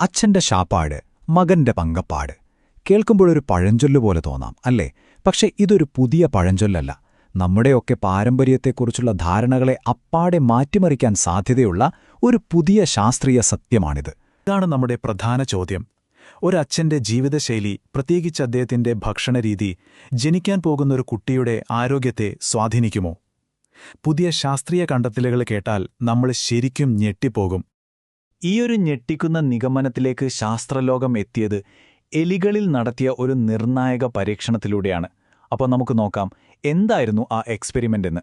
അച്ഛന്റെ ശാപ്പാട് മകന്റെ പങ്കപ്പാട്. കേൾക്കുമ്പോഴൊരു പഴഞ്ചൊല്ല് പോലെ തോന്നാം അല്ലേ? പക്ഷേ ഇതൊരു പുതിയ പഴഞ്ചൊല്ലല്ല. നമ്മുടെയൊക്കെ പാരമ്പര്യത്തെക്കുറിച്ചുള്ള ധാരണകളെ അപ്പാടെ മാറ്റിമറിക്കാൻ സാധ്യതയുള്ള ഒരു പുതിയ ശാസ്ത്രീയ സത്യമാണിത്. ഇതാണ് നമ്മുടെ പ്രധാന ചോദ്യം. ഒരച്ഛന്റെ ജീവിതശൈലി പ്രത്യേകിച്ച് അദ്ദേഹത്തിന്റെ ഭക്ഷണരീതി ജനിക്കാൻ പോകുന്ന ഒരു കുട്ടിയുടെ ആരോഗ്യത്തെ സ്വാധീനിക്കുമോ? പുതിയ ശാസ്ത്രീയ കണ്ടെത്തലുകൾ കേട്ടാൽ നമ്മൾ ശരിക്കും ഞെട്ടിപ്പോകും. ഈയൊരു ഞെട്ടിക്കുന്ന നിഗമനത്തിലേക്ക് ശാസ്ത്രലോകം എത്തിയത് എലികളിൽ നടത്തിയ ഒരു നിർണായക പരീക്ഷണത്തിലൂടെയാണ്. അപ്പോൾ നമുക്ക് നോക്കാം എന്തായിരുന്നു ആ എക്സ്പെരിമെന്റ് എന്ന്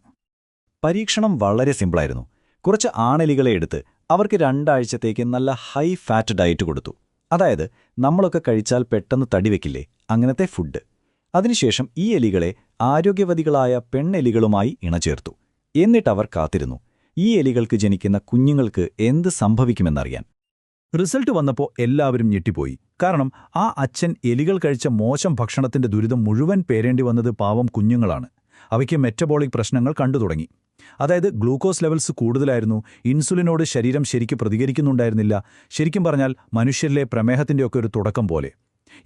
പരീക്ഷണം വളരെ സിമ്പിളായിരുന്നു. കുറച്ച് ആണെലികളെ എടുത്ത് അവർക്ക് രണ്ടാഴ്ചത്തേക്ക് നല്ല ഹൈ ഫാറ്റ് ഡയറ്റ് കൊടുത്തു. അതായത് നമ്മളൊക്കെ കഴിച്ചാൽ പെട്ടെന്ന് തടി വെക്കില്ലേ അങ്ങനത്തെ ഫുഡ്. അതിനുശേഷം ഈ എലികളെ ആരോഗ്യവതികളായ പെണ്ണെലികളുമായി ഇണചേർത്തു. എന്നിട്ടവർ കാത്തിരുന്നു. ഈ എലികൾക്ക് ജനിക്കുന്ന കുഞ്ഞുങ്ങൾക്ക് എന്ത് സംഭവിക്കുമെന്നറിയാൻ. റിസൾട്ട് വന്നപ്പോൾ എല്ലാവരും ഞെട്ടിപ്പോയി. കാരണം ആ അച്ഛൻ എലികൾ കഴിച്ച മോശം ഭക്ഷണത്തിന്റെ ദുരിതം മുഴുവൻ പേരേണ്ടി വന്നത് പാവം കുഞ്ഞുങ്ങളാണ്. അവയ്ക്ക് മെറ്റബോളിക് പ്രശ്നങ്ങൾ കണ്ടു തുടങ്ങി. അതായത് ഗ്ലൂക്കോസ് ലെവൽസ് കൂടുതലായിരുന്നു ഇൻസുലിനോട് ശരീരം ശരിക്ക് പ്രതികരിക്കുന്നുണ്ടായിരുന്നില്ല. ശരിക്കും പറഞ്ഞാൽ മനുഷ്യരിലെ പ്രമേഹത്തിന്റെയൊക്കെ ഒരു തുടക്കം പോലെ.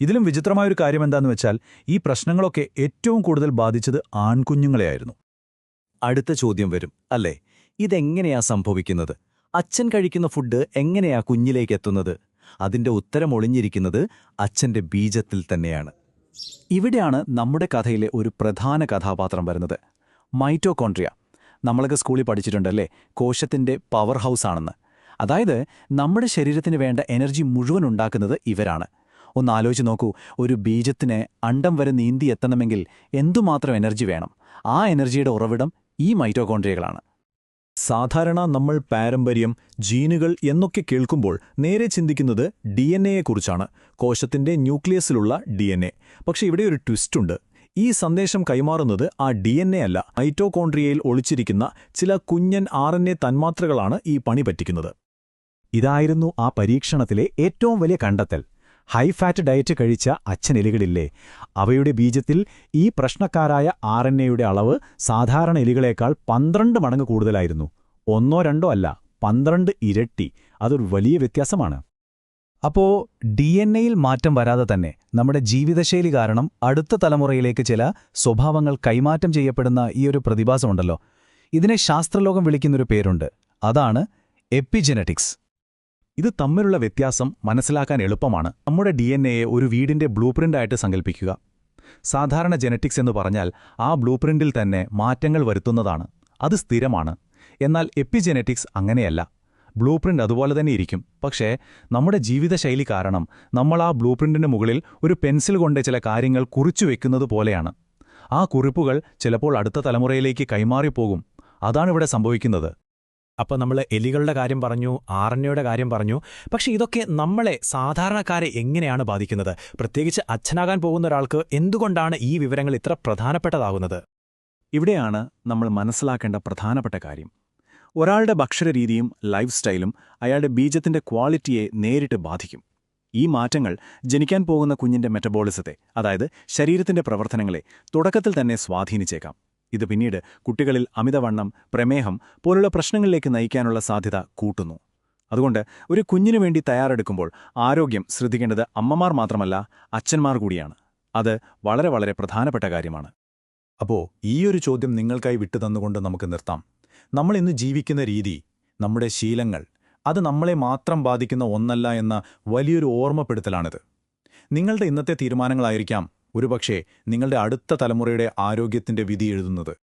ഇതിലും വിചിത്രമായൊരു കാര്യം എന്താണെന്ന് വെച്ചാൽ ഈ പ്രശ്നങ്ങളൊക്കെ ഏറ്റവും കൂടുതൽ ബാധിച്ചത് ആൺകുഞ്ഞുങ്ങളെയായിരുന്നു. അടുത്ത ചോദ്യം വരും അല്ലേ? ഇതെങ്ങനെയാ സംഭവിക്കുന്നത്? അച്ഛൻ കഴിക്കുന്ന ഫുഡ് എങ്ങനെയാ കുഞ്ഞിലേക്ക് എത്തുന്നത്? അതിന്റെ ഉത്തരം ഒളിഞ്ഞിരിക്കുന്നത് അച്ഛന്റെ ബീജത്തിൽ തന്നെയാണ്. ഇവിടെയാണ് നമ്മുടെ കഥയിലെ ഒരു പ്രധാന കഥാപാത്രം വരുന്നത്. മൈറ്റോകോൺട്രിയ നമ്മളൊക്കെ സ്കൂളിൽ പഠിച്ചിട്ടുണ്ടല്ലേ? കോശത്തിന്റെ പവർ ഹൗസ് ആണെന്ന്. അതായത് നമ്മുടെ ശരീരത്തിന് വേണ്ട എനർജി മുഴുവൻ ഉണ്ടാക്കുന്നത് ഇവരാണ്. ഒന്ന് ആലോചിച്ച് നോക്കൂ ഒരു ബീജത്തിന് അണ്ടം വരെ നീന്തി എത്തണമെങ്കിൽ എന്തുമാത്രം എനർജി വേണം? ആ എനർജിയുടെ ഉറവിടം ഈ മൈറ്റോകോൺട്രിയകളാണ് സാധാരണ നമ്മൾ പാരമ്പര്യം ജീനുകൾ എന്നൊക്കെ കേൾക്കുമ്പോൾ നേരെ ചിന്തിക്കുന്നത് ഡി എൻ എയെക്കുറിച്ചാണ്. കോശത്തിന്റെ ന്യൂക്ലിയസിലുള്ള ഡി എൻ എ. പക്ഷെ ഇവിടെ ഒരു ട്വിസ്റ്റുണ്ട്. ഈ സന്ദേശം കൈമാറുന്നത് ആ ഡി എൻ എ അല്ല. മൈറ്റോകോൺട്രിയയിൽ ഒളിച്ചിരിക്കുന്ന ചില കുഞ്ഞൻ ആർ എൻ എ തന്മാത്രകളാണ് ഈ പണി പറ്റിക്കുന്നത്. ഇതായിരുന്നു ആ പരീക്ഷണത്തിലെ ഏറ്റവും വലിയ കണ്ടെത്തൽ. ഹൈ ഫാറ്റ് ഡയറ്റ് കഴിച്ച അച്ഛനെലികളില്ലേ? അവയുടെ ബീജത്തിൽ ഈ പ്രശ്നക്കാരായ ആർ എൻ എയുടെ അളവ് സാധാരണ എലികളേക്കാൾ പന്ത്രണ്ട് മടങ്ങ് കൂടുതലായിരുന്നു. ഒന്നോ രണ്ടോ അല്ല പന്ത്രണ്ട് ഇരട്ടി. അതൊരു വലിയ വ്യത്യാസമാണ്. അപ്പോ ഡി എൻ എയിൽ മാറ്റം വരാതെ തന്നെ നമ്മുടെ ജീവിതശൈലി കാരണം അടുത്ത തലമുറയിലേക്ക് ചില സ്വഭാവങ്ങൾ കൈമാറ്റം ചെയ്യപ്പെടുന്ന ഈ ഒരു പ്രതിഭാസമുണ്ടല്ലോ. ഇതിനെ ശാസ്ത്രലോകം വിളിക്കുന്നൊരു പേരുണ്ട്. അതാണ് എപ്പിജെനറ്റിക്സ്. ഇത് തമ്മിലുള്ള വ്യത്യാസം മനസ്സിലാക്കാൻ എളുപ്പമാണ്. നമ്മുടെ ഡി ഒരു വീടിന്റെ ബ്ലൂപ്രിന്റായിട്ട് സങ്കല്പിക്കുക സാധാരണ ജനറ്റിക്സ് എന്ന് പറഞ്ഞാൽ ആ ബ്ലൂപ്രിന്റിൽ തന്നെ മാറ്റങ്ങൾ വരുത്തുന്നതാണ്. അത് സ്ഥിരമാണ്. എന്നാൽ എപ്പിജെനറ്റിക്സ് അങ്ങനെയല്ല. ബ്ലൂപ്രിന്റ് അതുപോലെ തന്നെ ഇരിക്കും. പക്ഷേ നമ്മുടെ ജീവിതശൈലി കാരണം നമ്മൾ ആ ബ്ലൂപ്രിന്റിന് മുകളിൽ ഒരു പെൻസിൽ കൊണ്ട് ചില കാര്യങ്ങൾ കുറിച്ചു വെക്കുന്നത് പോലെയാണ്. ആ കുറിപ്പുകൾ ചിലപ്പോൾ അടുത്ത തലമുറയിലേക്ക് കൈമാറിപ്പോകും. അതാണിവിടെ സംഭവിക്കുന്നത്. അപ്പോൾ നമ്മൾ എലികളുടെ കാര്യം പറഞ്ഞു ആറണ്യയുടെ കാര്യം പറഞ്ഞു. പക്ഷേ ഇതൊക്കെ നമ്മളെ സാധാരണക്കാരെ എങ്ങനെയാണ് ബാധിക്കുന്നത്? പ്രത്യേകിച്ച് അച്ഛനാകാൻ പോകുന്ന ഒരാൾക്ക് എന്തുകൊണ്ടാണ് ഈ വിവരങ്ങൾ ഇത്ര പ്രധാനപ്പെട്ടതാകുന്നത്? ഇവിടെയാണ് നമ്മൾ മനസ്സിലാക്കേണ്ട പ്രധാനപ്പെട്ട കാര്യം. ഒരാളുടെ ഭക്ഷണരീതിയും ലൈഫ് സ്റ്റൈലും അയാളുടെ ബീജത്തിന്റെ ക്വാളിറ്റിയെ നേരിട്ട് ബാധിക്കും. ഈ മാറ്റങ്ങൾ ജനിക്കാൻ പോകുന്ന കുഞ്ഞിന്റെ മെറ്റബോളിസത്തെ അതായത് ശരീരത്തിന്റെ പ്രവർത്തനങ്ങളെ തുടക്കത്തിൽ തന്നെ സ്വാധീനിച്ചേക്കാം. ഇത് പിന്നീട് കുട്ടികളിൽ അമിതവണ്ണം പ്രമേഹം പോലുള്ള പ്രശ്നങ്ങളിലേക്ക് നയിക്കാനുള്ള സാധ്യത കൂട്ടുന്നു. അതുകൊണ്ട് ഒരു കുഞ്ഞിനു വേണ്ടി തയ്യാറെടുക്കുമ്പോൾ ആരോഗ്യം ശ്രദ്ധിക്കേണ്ടത് അമ്മമാർ മാത്രമല്ല അച്ഛന്മാർ കൂടിയാണ്. അത് വളരെ വളരെ പ്രധാനപ്പെട്ട കാര്യമാണ്. അപ്പോ ഈയൊരു ചോദ്യം നിങ്ങൾക്കായി വിട്ടുതന്നുകൊണ്ട് നമുക്ക് നിർത്താം. നമ്മൾ ഇന്ന് ജീവിക്കുന്ന രീതി നമ്മുടെ ശീലങ്ങൾ അത് നമ്മളെ മാത്രം ബാധിക്കുന്ന ഒന്നല്ല എന്ന വലിയൊരു ഓർമ്മപ്പെടുത്തലാണിത്. നിങ്ങളുടെ ഇന്നത്തെ തീരുമാനങ്ങളായിരിക്കാം ഒരുപക്ഷേ നിങ്ങളുടെ അടുത്ത തലമുറയുടെ ആരോഗ്യത്തിന്റെ വിധി എഴുതുന്നത്.